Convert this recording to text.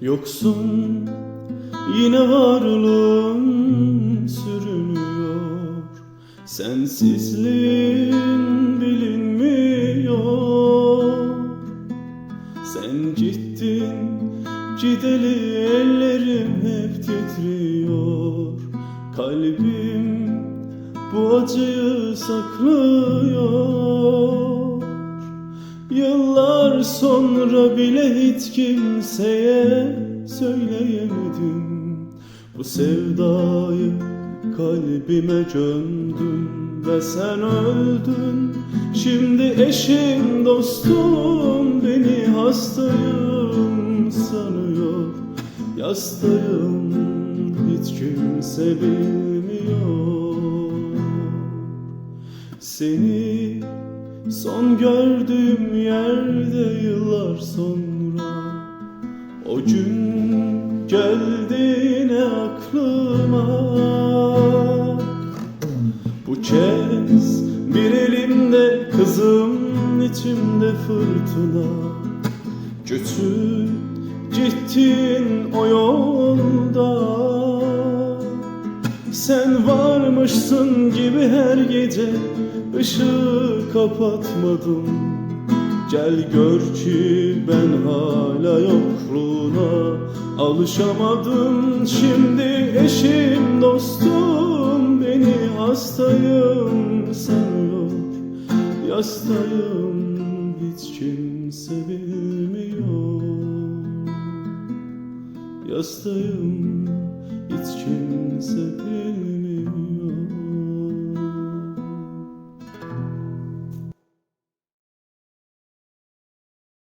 Yoksun yine varlığın sürünüyor. Sensizliğin bilinmiyor. Sen gittin cideli ellerim hep titriyor. Kalbim bu acıyı saklıyor Yıllar sonra bile hiç kimseye söyleyemedim. Bu sevdayı kalbime gömdüm ve sen öldün. Şimdi eşim dostum beni hastayım sanıyor. Yastayım hiç kimse bilmiyor. Seni son gördüğüm yıllar sonra O gün geldiğine aklıma. Bu kez bir elimde kızım içimde fırtına. Götür gittin o yolda. Sen varmışsın gibi her gece ışığı kapatmadım Gel gör ki ben hala yokluğuna alışamadım. Şimdi eşim dostum beni hastayım. Sanıyor Yastayım. Hiç kimse bilmiyor. Yastayım hiç kimse bilmiyor